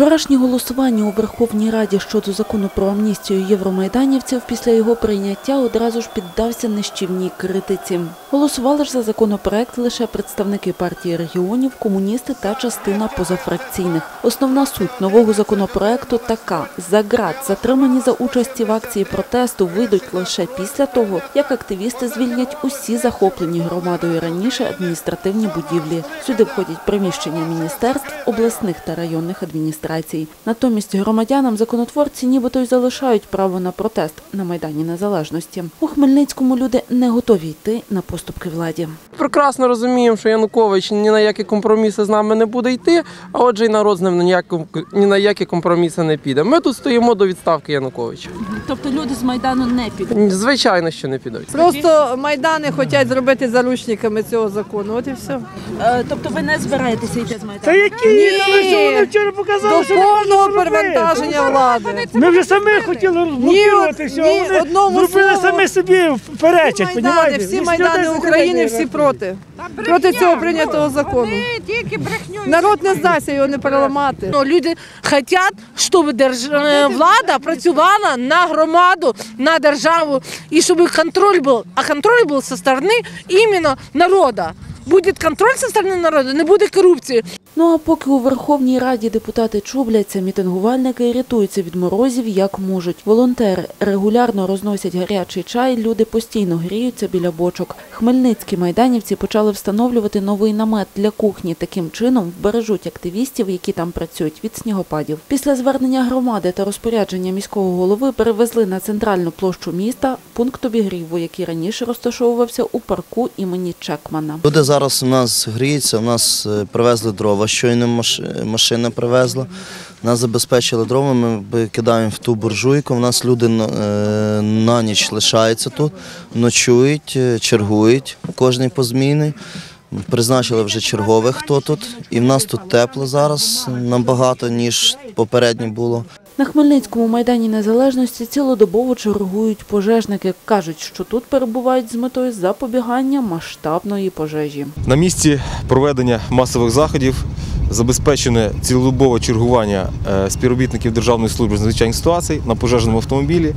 Вчорашнє голосування у Верховній Раді щодо закону про амністію євромайданівців після його прийняття одразу ж піддався нищівній критиці. Голосували ж за законопроект лише представники партії регіонів, комуністи та частина позафракційних. Основна суть нового законопроекту така: за ґрат затримані за участі в акції протесту вийдуть лише після того, як активісти звільнять усі захоплені громадою раніше адміністративні будівлі. Сюди входять приміщення міністерств, обласних та районних адміністрацій. Натомість громадянам законотворці нібито й залишають право на протест на Майдані Незалежності. У Хмельницькому люди не готові йти на поступки владі. Прекрасно розуміємо, що Янукович ні на які компроміси з нами не буде йти, а отже, і народ з ним ні на які, компроміси не піде. Ми тут стоїмо до відставки Януковича. Тобто люди з Майдану не підуть. Звичайно, що не підуть. Просто майдани хочуть зробити заручниками цього закону. От і все. Тобто ви не збираєтеся йти з Майдану? Та які Ні. Але що вони вчора показали, що не повного перевантаження влади. Ми вже самі хотіли розблокувати все, вони одному зробили самі собі перечать, понімаєте? всі майдани України, всі проти. Проти цього прийнятого закону. тільки брехню. Народ не здасться його не переламати. Ну, Люди хочуть, щоб е, влада працювала на громаду, на державу, і щоб контроль був. А контроль був зі сторони іменно народу. Буде контроль зі сторони народу, не буде корупції. Ну а поки у Верховній Раді депутати чубляться, мітингувальники рятуються від морозів як можуть. Волонтери регулярно розносять гарячий чай, люди постійно гріються біля бочок. Хмельницькі майданівці почали встановлювати новий намет для кухні. Таким чином вбережуть активістів, які там працюють від снігопадів. Після звернення громади та розпорядження міського голови перевезли на центральну площу міста пункт обігріву, який раніше розташовувався у парку імені Чекмана. Люди зараз у нас гріються, у нас е, привезли дрова, щойно маш- машина привезла. Нас забезпечили дрова, ми кидаємо в ту буржуйку. У нас люди на- е, ніч лишаються тут, ночують, е, чергують, кожний позмійний. Призначили вже чергових хто тут. І в нас тут тепло зараз набагато, ніж попередньо було. На Хмельницькому майдані Незалежності цілодобово чергують пожежники. Кажуть, що тут перебувають з метою запобігання масштабної пожежі. На місці проведення масових заходів забезпечене цілодобове чергування е, співробітників Державної служби з надзвичайних ситуацій на пожежному автомобілі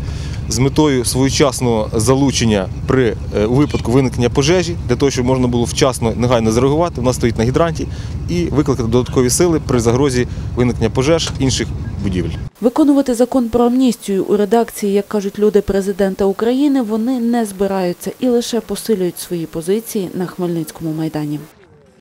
з метою своєчасного залучення при е, випадку виникнення пожежі для того, щоб можна було вчасно негайно зреагувати. Нас стоїть на гідранті і викликати додаткові сили при загрозі виникнення пожеж інших будівель. Виконувати закон про амністію у редакції, як кажуть люди президента України, вони не збираються і лише посилюють свої позиції на Хмельницькому майдані.